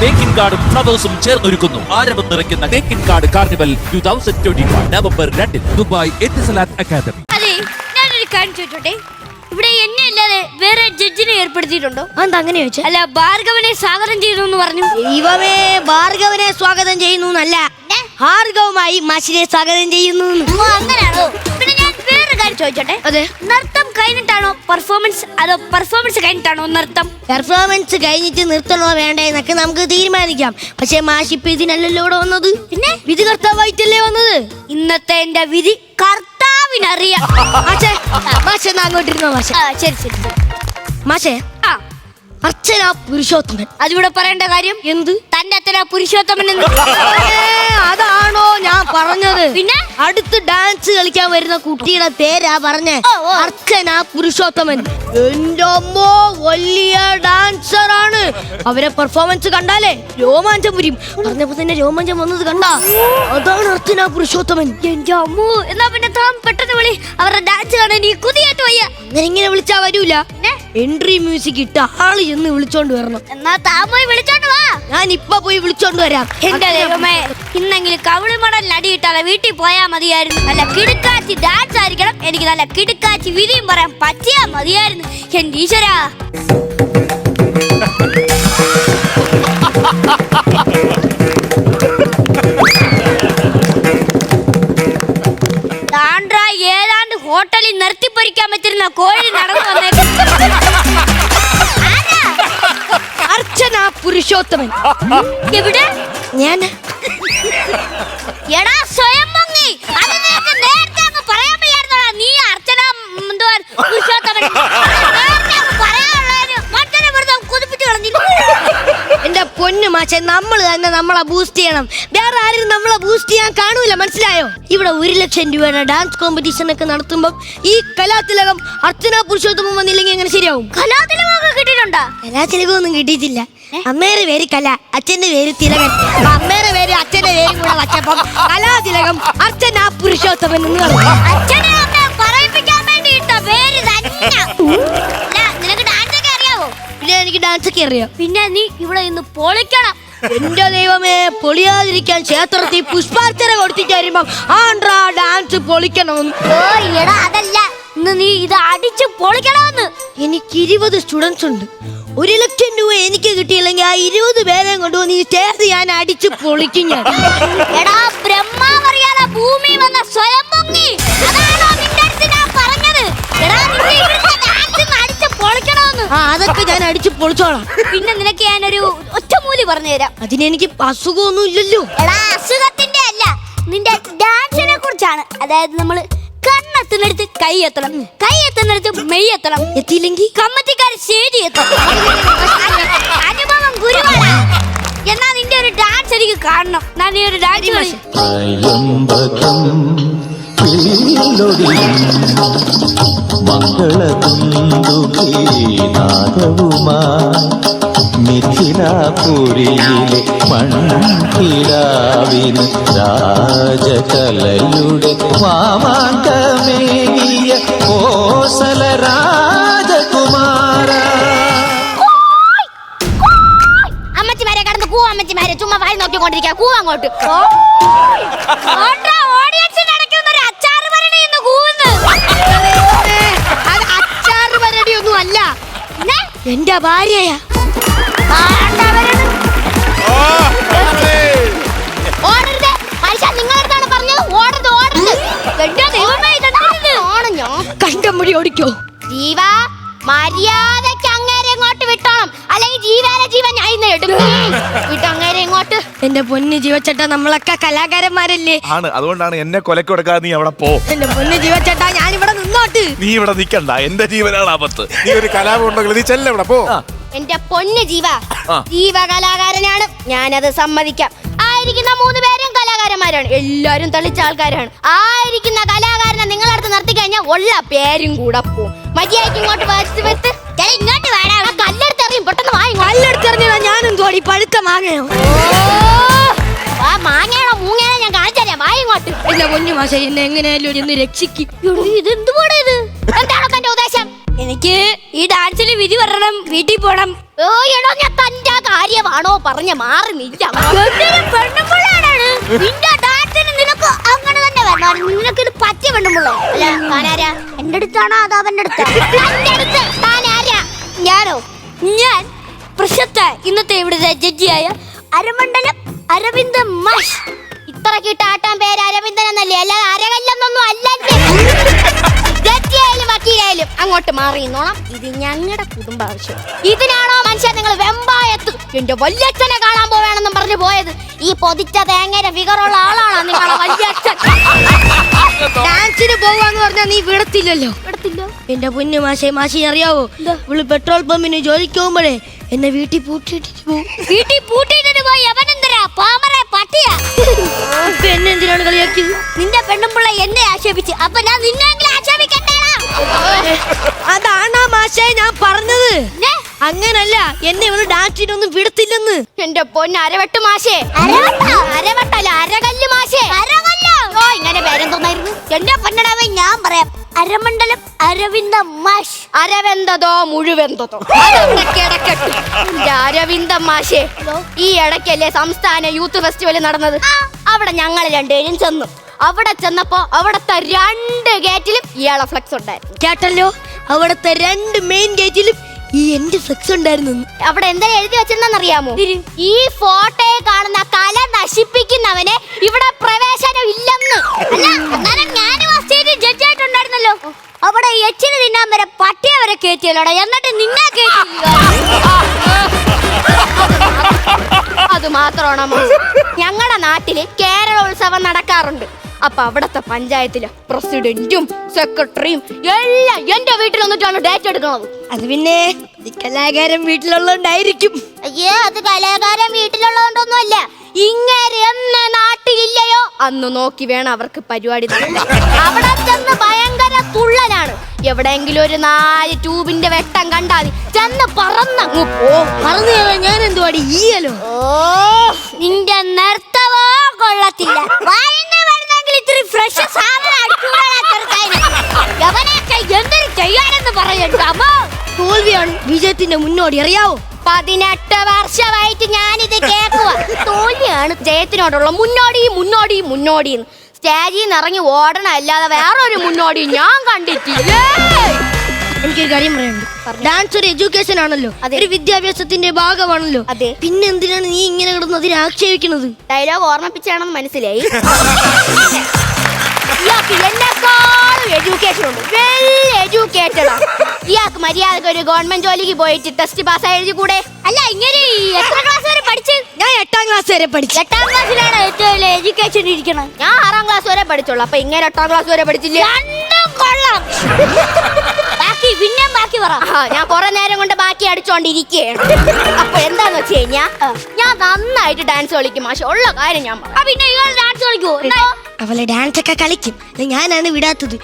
തേക്കിൻ കാർഡും ഫ്ലവേഴ്സും ചേർന്നൊരുക്കുന്നു. ആരവം നിറയ്ക്കുന്ന Thekkin Kad carnival two thousand twenty November രണ്ടിന് ദുബായ് എത്തിസലാത്ത് അക്കാദമി അതെ ഞാനൊരു കാര്യം ചോദിച്ചോട്ടെ? ഇവിടെ എന്നെ അല്ലാതെ വേറെ ജഡ്ജിനെ ഏർപ്പെടുത്തിയിട്ടുണ്ടോ? അത് അങ്ങനെ ചോദിച്ചു? അല്ല ഭാർഗവനെ സ്വാഗതം ചെയ്യുന്നു എന്ന് പറഞ്ഞു. ദൈവമേ ഭാർഗവനെ സ്വാഗതം ചെയ്യുന്നു എന്നല്ല. ഭാർഗവുമായി മാഷിനെ സ്വാഗതം ചെയ്യുന്നു അങ്ങനെയാണോ? പിന്നെ ഞാൻ വേറെ കാര്യം ചോദിച്ചോട്ടെ? അതെ. നൃത്തം കഴിഞ്ഞിട്ടാണോ പെർഫോമൻസ് അതോ പെർഫോമൻസ് കഴിഞ്ഞിട്ടാണോ നൃത്തം? പെർഫോമൻസ് കഴിഞ്ഞിട്ട് നിർത്തണോ വേണ്ടേ എന്നൊക്കെ നമുക്ക് തീരുമാനിക്കാം. പക്ഷെ മാഷിപ്പ് ഇതിനല്ലല്ലോ ഇവിടെ വന്നത്. പിന്നെ? വിധി കർത്താവായിട്ടല്ലേ വന്നത്. ഇന്നത്തെ എന്റെ വിധി കർത്താവിനറിയാം. മാഷേ മാഷേ എന്നാ അങ്ങോട്ടിരുന്നോ മാഷേ? ആ, ശരി ശരി ശരി. മാഷേ ആ. അർച്ചന പുരുഷോത്തമൻ. അതിവിടെ പറയേണ്ട കാര്യം എന്ത്? തന്റെ അത്ര പുരുഷോത്തമൻ എന്ന്. ഏ, പറഞ്ഞത്. പിന്നെ? അടുത്ത് ഡാൻസ് കളിക്കാൻ വരുന്ന കുട്ടിയുടെ പേരാ പറഞ്ഞേ. അർച്ചനാ പുരുഷോത്തമൻ. എന്റെ അമ്മോ വലിയ ഡാൻസർ ആണ്. അവരെ പെർഫോമൻസ് കണ്ടാലേ രോമാഞ്ചം പുരിയും പറഞ്ഞപ്പോ തന്നെ രോമാഞ്ചം വന്നത് കണ്ട. അതാണ് അർച്ചന പുരുഷോത്തമൻ. എന്റെ അമ്മോ എന്നാ പിന്നെ താൻ പെട്ടെന്ന് വിളി. അവരുടെ ഡാൻസ് കാണാൻ ഈ കുതിയേറ്റ് വയ്യ. അങ്ങനെ ഇങ്ങനെ വിളിച്ചാ വരൂല? എൻട്രി മ്യൂസിക് ഇട്ട ആൾ എന്ന് വിളിച്ചോണ്ട് വരണം. എന്നാ താൻ പോയി വിളിച്ചോണ്ട് വാ. ഞാൻ ഇപ്പൊ പോയി വിളിച്ചോണ്ട് വരാം. എന്റെ ദൈവമേ. ഇന്നെങ്കിലും കവിളിമടൽ അടിയിട്ടാലെ വീട്ടിൽ പോയാ മതിയായിരുന്നു നല്ല കിടുക്കാച്ചി ഡാൻസ് ആയിരിക്കണം എനിക്ക് നല്ല കിടുക്കാച്ചി വിധിയും പറയാൻ പറ്റിയാ മതിയായിരുന്നു എന്റെ ഈശ്വരാ താണ്ട്രാ ഏതാണ്ട് ഹോട്ടലിൽ നിർത്തിപ്പൊരിക്കാൻ പറ്റുന്ന കോഴി നടന്നു വന്നേക്കും അർച്ചന പുരുഷോത്തമൻ എവിടെ ഞാൻ എടാ സ്വയം പൊങ്ങി. അത് നിനക്ക് നേരത്തെ അങ്ങ് പറയാൻ വയ്യായിരുന്നോടാ. നീ അർച്ചന എന്തുവാ പുരുഷോത്തമൻ എന്റെ പൊന്നു നമ്മൾ തന്നെ നമ്മളെ ബൂസ്റ്റ് ചെയ്യണം. വേറെ ആരും നമ്മളെ ബൂസ്റ്റ് ചെയ്യാൻ കാണൂല മനസ്സിലായോ? ഇവിടെ ഒരു ലക്ഷം രൂപയുടെ ഡാൻസ് കോമ്പറ്റീഷൻ ഒക്കെ നടത്തുമ്പോൾ ഈ കലാതിലകം അർച്ചന പുരുഷോത്തമം വന്നില്ലെങ്കിൽ എങ്ങനെ ശരിയാവും? കലാതിലകൊക്കെ കിട്ടിയിട്ടുണ്ടാ? കലാതിലകം ഒന്നും കിട്ടിയിട്ടില്ല അമ്മേരെ പേര് കല അച്ഛന്റെ പേര് തിലകൻ. പേര് അച്ഛന്റെ പേരും കൂടെ വച്ചപ്പം കലാതിലകം അർച്ചന പുരുഷോത്തമൻ എന്ന് പറഞ്ഞു. അച്ഛനെ അമ്മയെ പറയിപ്പിക്കാൻ വേണ്ടി ഇട്ട പേര് തന്നെ. അല്ല, നിനക്ക് ഡാൻസ് ഒക്കെ അറിയാവോ? പിന്നെ എനിക്ക് ഡാൻസ് ഒക്കെ അറിയാം. പിന്നെ നീ ഇവിടെ ഇന്ന് പൊളിക്കണം. എന്റെ ദൈവമേ പൊളിയാതിരിക്കാൻ ക്ഷേത്രത്തിൽ പുഷ്പാർച്ചന കൊടുത്തിട്ട് വരുമ്പം ആണ്ട്രാ ഡാൻസ് പൊളിക്കണമെന്ന് ഓ എടാ അതല്ല. ഇന്ന് നീ ഇത് അടിച്ച് പൊളിക്കണമെന്ന്. എനിക്ക് ഇരുപത് സ്റ്റുഡൻസ് ഉണ്ട്. ഒരു ലക്ഷം രൂപ എനിക്ക് കിട്ടിയില്ലെങ്കിൽ ആ ഇരുപത് പേരെ കൊണ്ടുവന്ന് ഈ സ്റ്റേജ് ഞാൻ അടിച്ചു പൊളിക്കും ഞാൻ. എടാ ബ്രഹ്മാവറിയാതെ ഭൂമി വന്ന സ്വയം പൊങ്ങി. അതാണോ നിന്റെ അടുത്ത് ഞാൻ പറഞ്ഞത്? എടാ നിന്നെ ഇവിടുത്തെ dance ഒന്ന് അടിച്ച് പൊളിക്കണമെന്ന്. ആ അതൊക്കെ ഞാൻ അടിച്ചു പൊളിച്ചോളാം. പിന്നെ നിനക്ക് ഞാനൊരു ഒറ്റമൂലി പറഞ്ഞു തരാം അതിനെനിക്ക് അസുഖമൊന്നും ഇല്ലല്ലോ. എടാ അസുഖത്തിന്റെ അല്ല നിന്റെ ഡാൻസിനെ കുറിച്ചാണ്. അതായത് നമ്മൾ കണ്ണെത്തുന്നിടത്ത് കൈ എത്തണം കൈ എത്തുന്നിടത്ത് മെയ് എത്തണം എത്തിയില്ലെങ്കിൽ? കമ്മറ്റിക്കാർ ശരി എത്തണം അനുഭവം ഗുരുവാണ്. എന്നാ നിന്റെ ഒരു ഡാൻസ് എനിക്ക് കാണണം. ഞാൻ ഈ ഒരു ഡാൻസ് കളി അയമ്പകം കിളിയിലൊടി മംഗളതുന്തുകീനാദവുമായി മിഥിലാപുരിയിലെ മൺകിലാവിന് രാജകലയുടെ മാമാങ്കമേകിയ കോസല രാജകുമാര അമ്മച്ചിമാരെ കടന്ന് കൂ അമ്മച്ചിമാരെ ചുമ്മാ വായി നോക്കിക്കൊണ്ടിരിക്കുക കൂ അങ്ങോട്ട് ഓഡിയൻസിന്റെ ആണ് ഞാൻ കണ്ടമുടി ഓടിക്കോ. ജീവ മര്യാദയ്ക്ക് അങ്ങേരെ ഇങ്ങോട്ട് വിട്ടോണം. അല്ലെങ്കിൽ ജീവനെ ജീവൻ ഞാൻ ഇന്ന് എടുക്കും. വിട്ട് അങ്ങേരെ ഇങ്ങോട്ട്. എന്റെ പൊന്ന് ജീവച്ചേട്ടാ നമ്മളൊക്കെ കലാകാരന്മാരല്ലേ? ആണ്. അതുകൊണ്ടാണ് എന്നെ കൊലക്കൊടുക്കാതെ നീ അവിടെ പോ. എന്റെ പൊന്ന് ജീവച്ചേട്ടാ ഞാൻ നീ ഇവിടെ നിക്കണ്ട. എന്റെ ജീവനാണ് ആപത്ത്. നീ ഒരു കലാപം ഉണ്ടെങ്കിൽ നീ ചെല്ല ഇവിടെ പോ. എന്റെ പൊന്ന് ജീവ ആ. ജീവ കലാകാരനാണ് ഞാനത് സമ്മതിക്കാം. ആയിരിക്കുന്ന മൂന്ന് പേരും കലാകാരന്മാരാണ്. എല്ലാരും തെളിച്ച ആൾക്കാരാണ്. ആയിരിക്കുന്ന കലാകാരനെ നിങ്ങളടുത്ത് നിർത്തി കഴിഞ്ഞാൽ ഉള്ള പേരും കൂടെ പോവും മര്യാദയ്ക്ക് ഇങ്ങോട്ട് വെച്ച് വെത്ത് ഇങ്ങോട്ട് വേണം കല്ലെടുത്ത് എറിയും പെട്ടെന്ന് വാങ്ങി ഞാനും തോടി പഴുത്ത മാങ്ങയോ? ഓ, എന്റെ കുഞ്ഞു മാഷ എന്നെ എങ്ങനെയാലും ഒന്ന് രക്ഷിക്കും. ഇത് എന്തുകൂടെ ഇത്? എന്താണോ തന്റെ ഉദ്ദേശം? എനിക്ക് ഈ ഡാൻസിൽ വിധി വരണം വീട്ടിൽ പോണം. ഓ എടോ ഞാൻ തന്റെ കാര്യമാണോ പറഞ്ഞ മാറി നിൽക്കാം നിന്റെ ഡാൻസിന് നിനക്ക് അങ്ങനെ തന്നെ വരണം. നിനക്ക് ഇത് പറ്റിയ പെണ്ണുമുള്ളോ അല്ല താനാരാ? എന്റെ അടുത്താണോ അതോ അവന്റെ അടുത്ത്? എന്റെ അടുത്ത് താനാരാ? ഞാനോ? ഞാൻ പ്രശസ്ത ഇന്നത്തെ ഇവിടുത്തെ ജഡ്ജിയായ അരമണ്ഡലം അരവിന്ദ മാഷ്. ഇത്രക്ക് ഇട്ടാട്ടാൻ എന്നല്ലേ അല്ലാതെ അരകല്ലെന്നൊന്നും അല്ലല്ലേ വക്കീലായാലും അങ്ങോട്ട് മാറി നിന്നോണം. ഇത് ഞങ്ങളുടെ കുടുംബ ആവശ്യം. ഇതിനാണോ മനുഷ്യൻ നിങ്ങൾ വെമ്പായത്ത് എന്റെ വല്യച്ഛനെ കാണാൻ പോവേണമെന്നും പറഞ്ഞു പോയത്? ഈ പൊതിച്ച തേങ്ങയുടെ ഫിഗറുള്ള ആളാണോ നിങ്ങളെ വല്യച്ഛൻ? ഡാൻസിന് പോവാന്ന് പറഞ്ഞാ നീ വിടത്തില്ലല്ലോ. എടുത്തില്ലോ എന്റെ പൊന്നു മാഷെ മാഷി അറിയാവോ? ഇവൾ പെട്രോൾ പമ്പിന് ജോലിക്ക് പോകുമ്പോഴേ എന്നെ വീട്ടിൽ പൂട്ടിയിട്ടിട്ട് പോകും വീട്ടിൽ പൂട്ടിയിട്ടിട്ട് പോയി? അവനെന്തരാ പാമറെ പട്ടിയാ? ഇപ്പൊ എന്നെ എന്തിനാണ് കളിയാക്കിയത്? എന്റെ പൊന്ന് അരവട്ട് മാഷേ. അരവട്ടല്ല അരകല്ല് മാഷേ. ഓ ഇങ്ങനെ പേരെന്തോന്നായിരുന്നു? എന്റെ പൊന്നടവേ ഞാൻ പറയാം. അരമണ്ഡലം അരവിന്ദ മാഷ്. അരവെന്തതോ മുഴുവെന്തതോ? അതൊക്കെ കിടക്കട്ടെ. എന്റെ അരവിന്ദ മാഷേ ഈ ഇടയ്ക്കല്ലേ സംസ്ഥാന യൂത്ത് ഫെസ്റ്റിവൽ നടന്നത്? അവിടെ ഞങ്ങൾ രണ്ടുപേരും ചെന്നു. അവിടെ ചെന്നപ്പോ അവിടത്തെ രണ്ട് ഗേറ്റിലും ഇയാളെ ഫ്ലക്സ് ഉണ്ടായിരുന്നു. കേട്ടല്ലോ? അവിടത്തെ രണ്ട് മെയിൻ ഗേറ്റിലും ഈ എന്റെ ഫ്ലെക്സ് ഉണ്ടായിരുന്നു? അവിടെ എന്താ എഴുതി അറിയാമോ? ഈ ഫോട്ടോയെ കാണുന്ന കല നശിപ്പിക്കുന്നവനെ ഇവിടെ പ്രവേശനം ഇല്ലെന്ന്. അല്ല എന്നാലും ഞാനും ആ സ്റ്റേജിൽ ജഡ്ജ് ആയിട്ടുണ്ടായിരുന്നല്ലോ. അവിടെ എച്ചിന് തിന്നാൻ വരെ പട്ടിയെ വരെ കയറ്റിയല്ലോടാ എന്നിട്ട് നിന്നെ അത് മാത്രമാണ് ഞങ്ങളുടെ നാട്ടിൽ കേരളോത്സവം നടക്കാറുണ്ട്. അപ്പൊ അവിടത്തെ പഞ്ചായത്തിലെ പ്രസിഡന്റും സെക്രട്ടറിയും എല്ലാം എന്റെ വീട്ടിൽ വന്നിട്ടാണ് ഡേറ്റ് എടുക്കുന്നത് അത് പിന്നെ ഈ കലാകാരൻ വീട്ടിലുള്ളതുകൊണ്ടായിരിക്കും. അയ്യേ അത് കലാകാരൻ വീട്ടിലുള്ളതുകൊണ്ടൊന്നുമല്ല. ഇങ്ങനെ എന്ന് നാട്ടിലില്ലയോ? അന്ന് നോക്കി വേണം അവർക്ക് പരിപാടി. അവിടെ ചെന്ന് ഭയങ്കര തുള്ളലാണ്. എവിടെയെങ്കിലും ഒരു നാല് ട്യൂബിന്റെ വെട്ടം കണ്ടാൽ. ചെന്ന് പറന്നങ്ങ് പോ പറഞ്ഞു ഞാൻ എന്തുവാടി ഈയലോ ഓ നിന്റെ നർത്തവോ കൊള്ളത്തില്ല. ഫ്രഷ് സാധനം. യവനൊക്കെ എന്തൊരു ചെയ്യാനെന്ന് പറയണ്ടോ തോൽവിയാണ് വിജയത്തിന്റെ മുന്നോടി അറിയാവോ? പതിനെട്ട് വർഷമായിട്ട് ഞാനിത് കേൾക്കുക തോൽവിയാണ് ജയത്തിനോടുള്ള മുന്നോടി മുന്നോടി മുന്നോടി സ്റ്റേജിൽ നിന്ന് ഇറങ്ങി ഓടണ അല്ലാതെ വേറൊരു മുന്നോടി ഞാൻ കണ്ടിട്ടില്ലേ. എനിക്കൊരു കാര്യം പറയാനുണ്ട്. ഡാൻസ് ഒരു എഡ്യൂക്കേഷൻ ആണല്ലോ. ഒരു വിദ്യാഭ്യാസത്തിന്റെ ഭാഗമാണല്ലോ. അതെ. പിന്നെ എന്തിനാണ് നീ ഇങ്ങനെ കിടന്ന് അതിനെ ആക്ഷേപിക്കുന്നത്? ഡയലോഗ് ഓർമ്മിപ്പിച്ചാണെന്ന് മനസ്സിലായി. ഇയാൾക്ക് എന്നെക്കാളും എഡ്യൂക്കേഷൻ ഉണ്ട് വെൽ എഡ്യൂക്കേറ്റഡ് ഇയാൾക്ക് മര്യാദയ്ക്ക് ഒരു ഗവൺമെന്റ് ജോലിക്ക് പോയിട്ട് ടെസ്റ്റ് പാസ് എഴുതി കൂടെ അല്ല ഇങ്ങനെ എത്ര ക്ലാസ് വരെ പഠിച്ച്? ഞാൻ എട്ടാം ക്ലാസ് വരെ പഠിച്ചു. എട്ടാം ക്ലാസ്സിലാണ് ഏറ്റവും വലിയ എഡ്യൂക്കേഷൻ ഇരിക്കണം ഞാൻ ആറാം ക്ലാസ് വരെ പഠിച്ചുള്ളൂ. അപ്പൊ ഇങ്ങനെ എട്ടാം ക്ലാസ് വരെ പഠിച്ചില്ല? രണ്ടും കൊള്ളാം. ബാക്കി പിന്നെ ബാക്കി പറ. ഞാൻ കുറെ നേരം കൊണ്ട് ബാക്കി അടിച്ചോണ്ടിരിക്കുകയാണ്. അപ്പൊ എന്താന്ന് വെച്ച് കഴിഞ്ഞാ ഞാൻ നന്നായിട്ട് ഡാൻസ് കളിക്കും. മാഷെ ഉള്ള കാര്യം ഞാൻ പിന്നെ ഇയാൾ ഡാൻസ് കളിക്കുമോ അവളെ ഡാൻസ് ഒക്കെ കളിക്കും. ഇത് ഞാനാണ് വിടാത്തത്.